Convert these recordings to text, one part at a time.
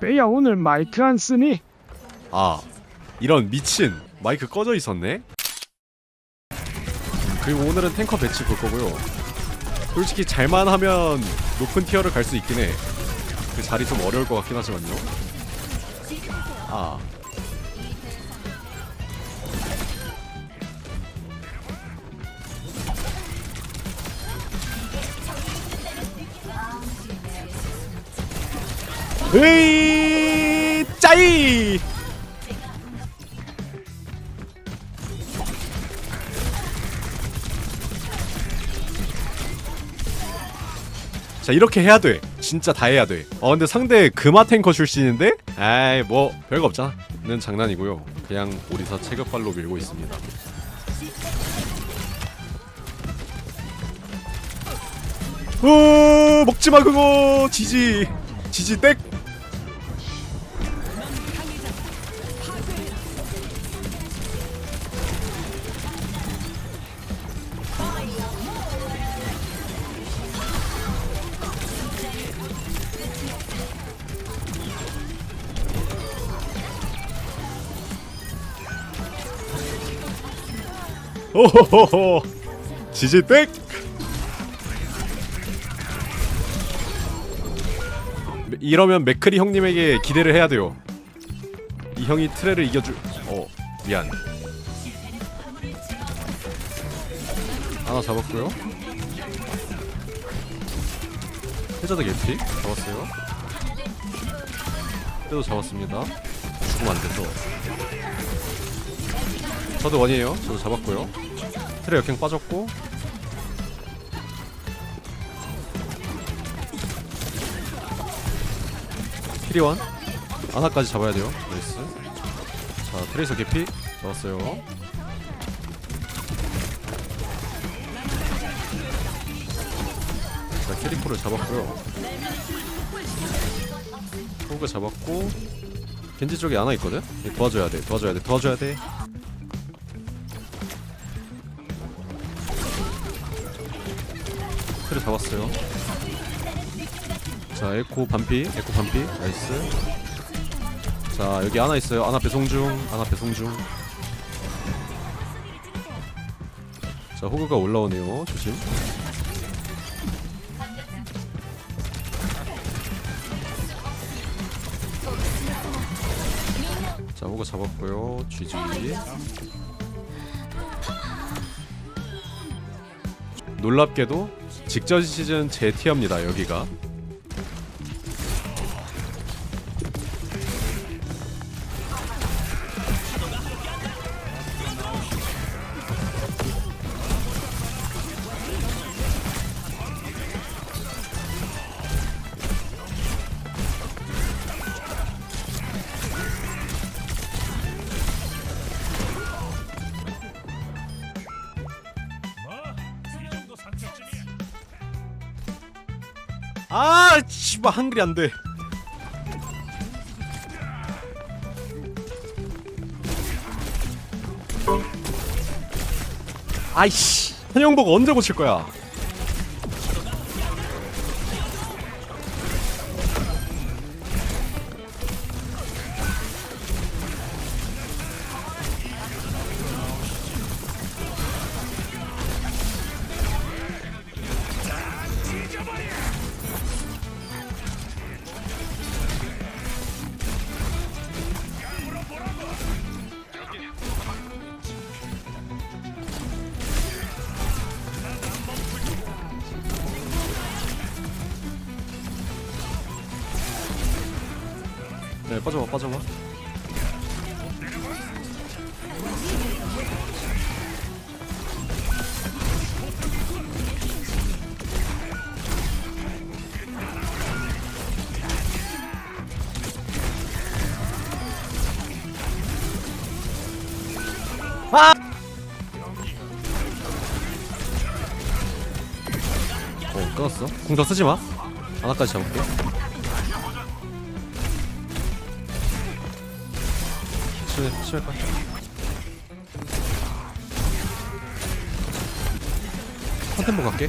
빼야 오늘 마이크 안 쓰니? 아 이런 미친 마이크 꺼져 있었네? 그리고 오늘은 탱커 배치 볼 거고요. 솔직히 잘만 하면 높은 티어를 갈 수 있긴 해그 자리 좀 어려울 것 같긴 하지만요. 아 으이 짜이. 자 이렇게 해야 돼. 진짜 다 해야 돼어 근데 상대 금화 탱커 출신인데? 아이 뭐 별거 없잖아. 는 장난이고요. 그냥 오리사 체격발로 밀고 있습니다. 어 먹지마 그거. 지지. 지지 땡 오호호호. 지지 땡 이러면 맥크리 형님에게 기대를 해야 돼요. 이 형이 트레를 이겨줄 어 미안. 하나 잡았고요. 해저드 개피. 잡았어요. 때도 잡았습니다. 죽으면 안 돼서. 저도 원이에요. 저도 잡았고요 트레 역행 빠졌고. 키리원. 아나까지 잡아야 돼요. 나이스. 자 트레이서 개피. 잡았어요. 자 캐리코를 잡았고요. 호그 잡았고. 겐지 쪽에 아나 있거든? 얘 도와줘야 돼. 도와줘야 돼. 도와줘야 돼 트레 잡았어요. 자 에코 반피 에코 반피. 나이스. 자 여기 하나 있어요. 하나 배송 중 하나 배송 중자 호그가 올라오네요. 조심. 자 호그 잡았고요. GG 놀랍게도 직전 시즌 제 티어입니다 여기가 아, 씨발 한글이 안 돼. 아이씨, 한영복 언제 고칠 거야? 네, 빠져봐, 빠져봐. 아! 어, 끊었어. 궁더 쓰지 마. 하나까지 잡을게. 심할 거야. 컨템포 갈게.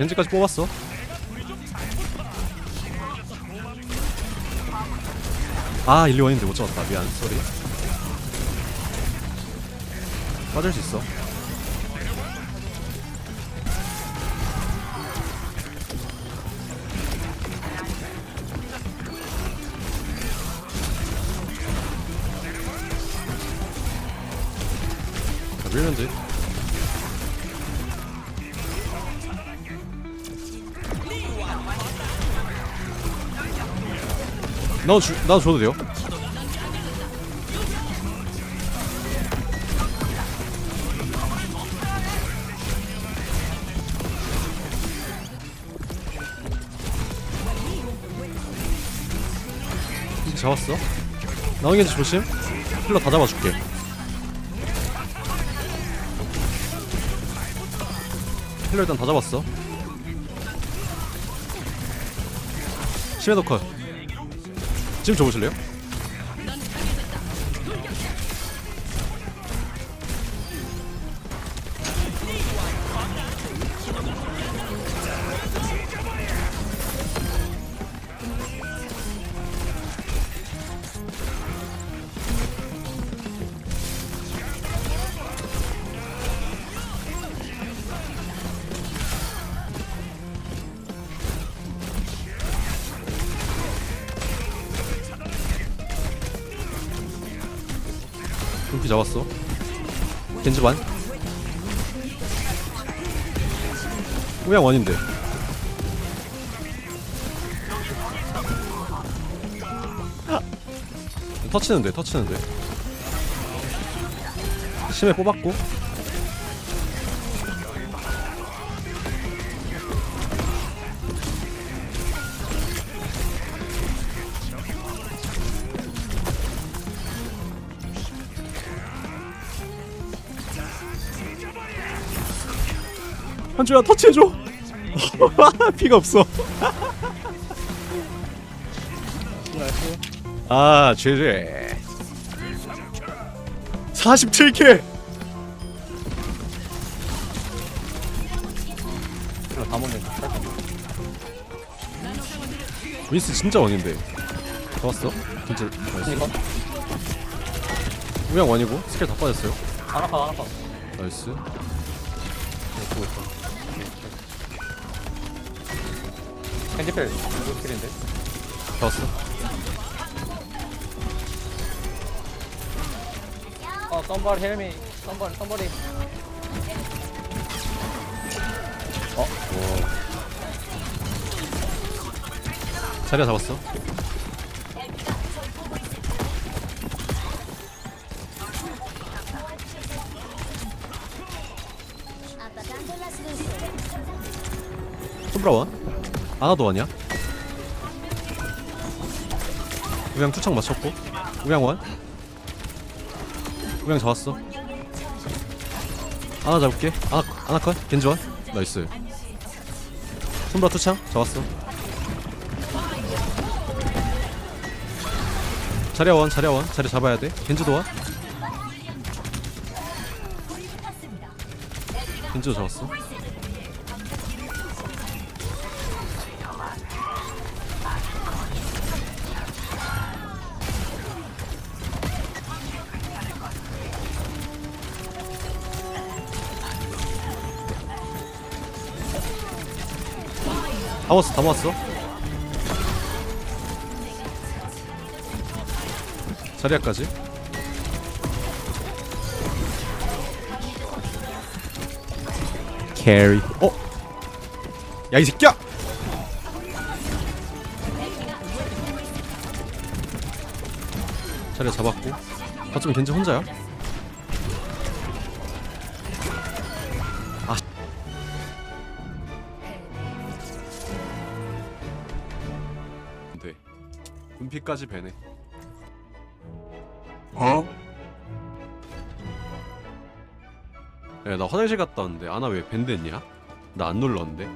벤지까지 뽑았어. 아 일리원인데 못 잡았다. 미안 쏘리. 빠질 수 있어. 자, 밀면 돼 나도 주, 나도 줘도 돼요? 잡았어? 나오겠지 조심. 힐러 다 잡아줄게. 힐러 일단 다 잡았어. 심해도 컷 지금 줘보실래요? 금피 잡았어. 겐지 반. 우양 원인데. 터치는데 터치는데. 심해 뽑았고 한주야 터치해줘. 피가 없어. 아 죄죄 47킬. 이거 다 먹네. 윈스 진짜 원인데. 좋았어? 진짜 나이스. 이거? 우양 원이고 스킬 다 빠졌어요? 하나 파 하나 파. 나이스. 있어. 캔디펠 이거 스킬인데. 좋았어 어, help me. somebody, somebody. 어? 자리야 잡았어 Apagando las luces. 톰브라 원 아나도 원이야 우양 투창 맞췄고. 우양 원. 우양 잡았어. 아나 잡을게. 아나 아나 컷. 겐지 원. 나이스. 톰브라 투창. 잡았어. 자리야 원 자리야 원. 자리 잡아야 돼. 겐지도 원 겐지도 잡았어 다 모았어 다 모았어 자리야까지 캐리 어? 야 이 새끼야! 자리야 잡았고 어쩌면 겐지 혼자야? 분피까지 배네. 어? 야, 나 화장실 갔다 왔는데 아나 왜 밴드했냐? 나 안 눌렀는데.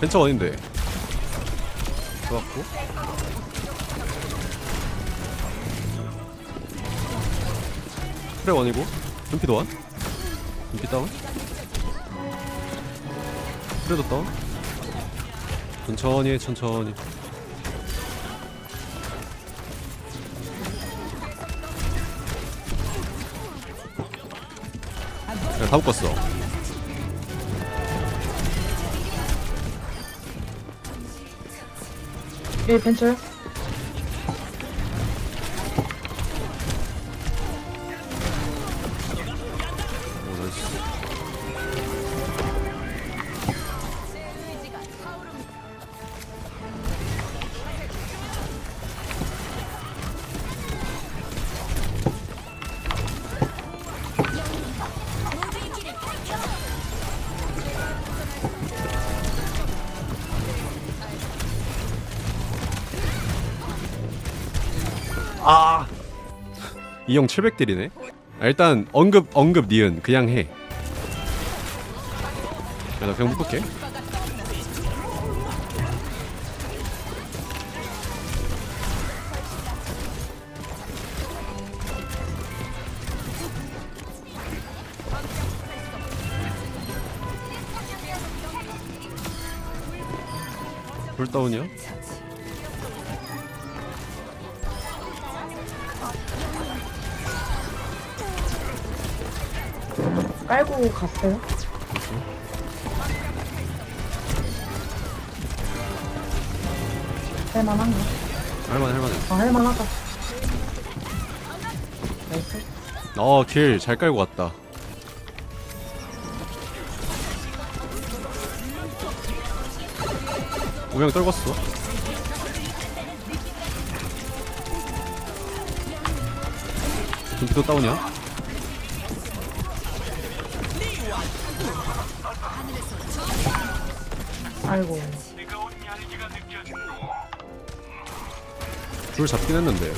벤처 원인데. 좋았고. 프레 원이고. 분피도 원. 분피 다운. 그래도 떠 천천히 해 천천히 야, 다 묶었어 예, 벤처요? 이 형 700딜이네. 아, 일단 언급 언급 니은 그냥 해. 야, 나 그냥 묶을게. 불다운이야? 깔고 갔어요? 할만한가? 할만해 할만해. 아, 할만하다. 나이스. 어, 길 잘 깔고 왔다. 오명 떨궜어. 좀비도 다운이야? 아이고. 줄 잡긴 했는데.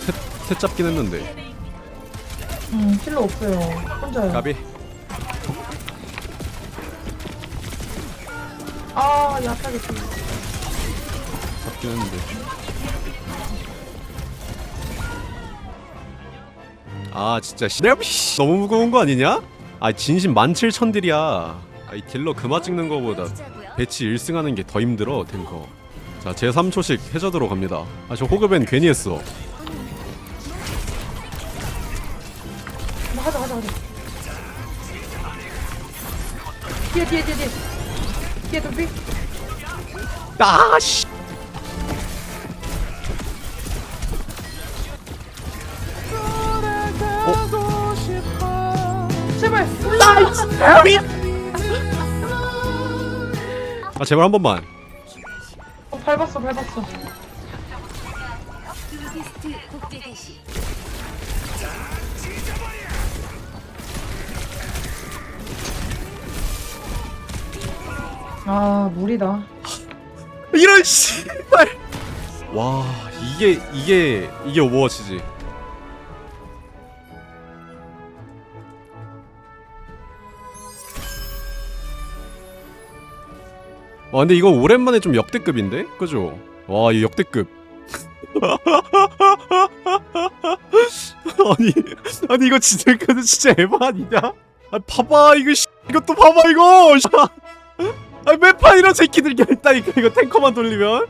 셋, 셋 잡긴 했는데. 음, 킬러 없어요. 혼자요. 까비. 아, 약하겠다. 잡긴 했는데. 아 진짜 씨, 너무 무거운 거 아니냐? 아 진심 17,000딜이야. 아, 이 딜러 그마 찍는 거보다. 배치 1승 하는 게 더 힘들어 탱커. 자 제 3초씩 해저드로 갑니다. 아 저 호그벤 괜히 했어. 뭐 하자, 하자, 하자. 뒤에, 뒤에, 뒤에, 뒤에. 뒤에 좀 삐. 아 씨. 아 제발 한 번만. 어, 밟았어, 밟았어. 아, 무리다. 이런 씨발. 와 이게 이게 이게 오버워치지. 와 근데 이거 오랜만에 좀 역대급인데? 그죠? 와 이 역대급. 아니 아니 이거 진짜 이거 진짜 에바 아니냐? 아 봐봐 이거 씨 이것도 봐봐 이거. 아 매판 이런 새끼들 있다니까 이거 탱커만 돌리면.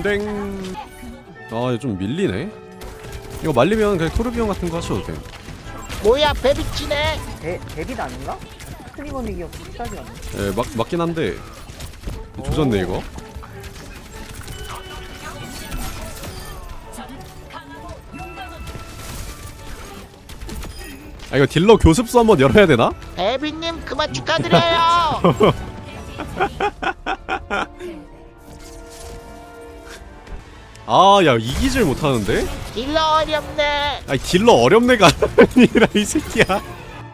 안댕. 아, 이거 좀 밀리네. 이거 말리면 그냥 토르비온 같은 거 하셔도 돼. 뭐야 베비치네 데, 데빗 아닌가? 크리머닉이 비싸지 않나? 예, 맞 맞긴 한데 조졌네 이거. 아 이거 딜러 교습소 한번 열어야 되나? 베비님 그만 축하드려요 아, 야 이기질 못하는데? 딜러 어렵네 아니 딜러 어렵네가 아니라 이 새끼야.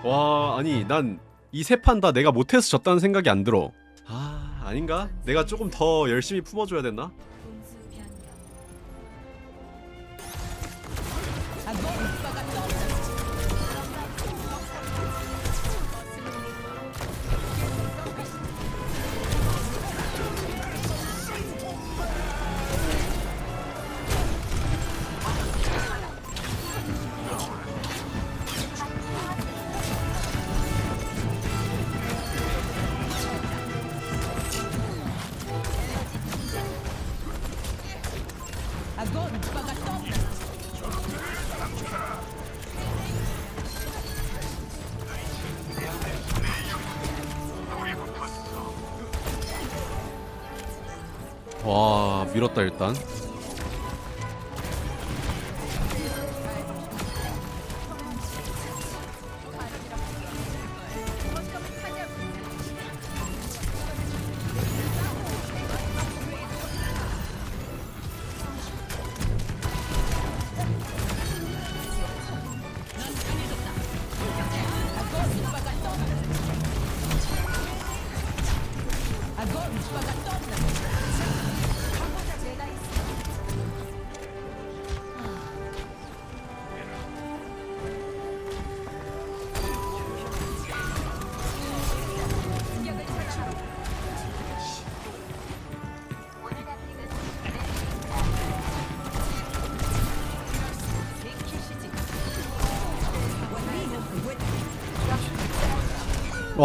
와, 아니 난 이 세 판 다 내가 못해서 졌다는 생각이 안 들어 아 아닌가? 내가 조금 더 열심히 품어줘야 됐나? 와 밀었다 일단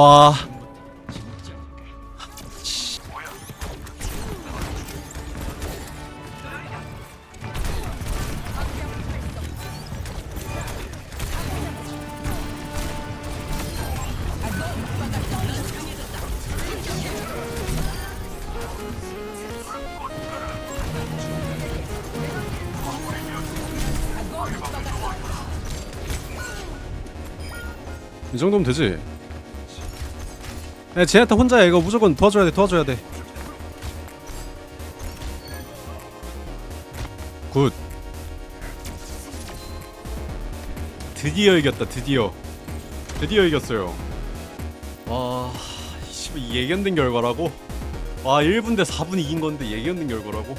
와. 이 정도면 되지 야 제나타 혼자야 이거 무조건 도와줘야 돼 도와줘야 돼 굿. 드디어 이겼다 드디어. 드디어 이겼어요. 와 이 예견된 결과라고? 와 1분 대 4분 이긴 건데 예견된 결과라고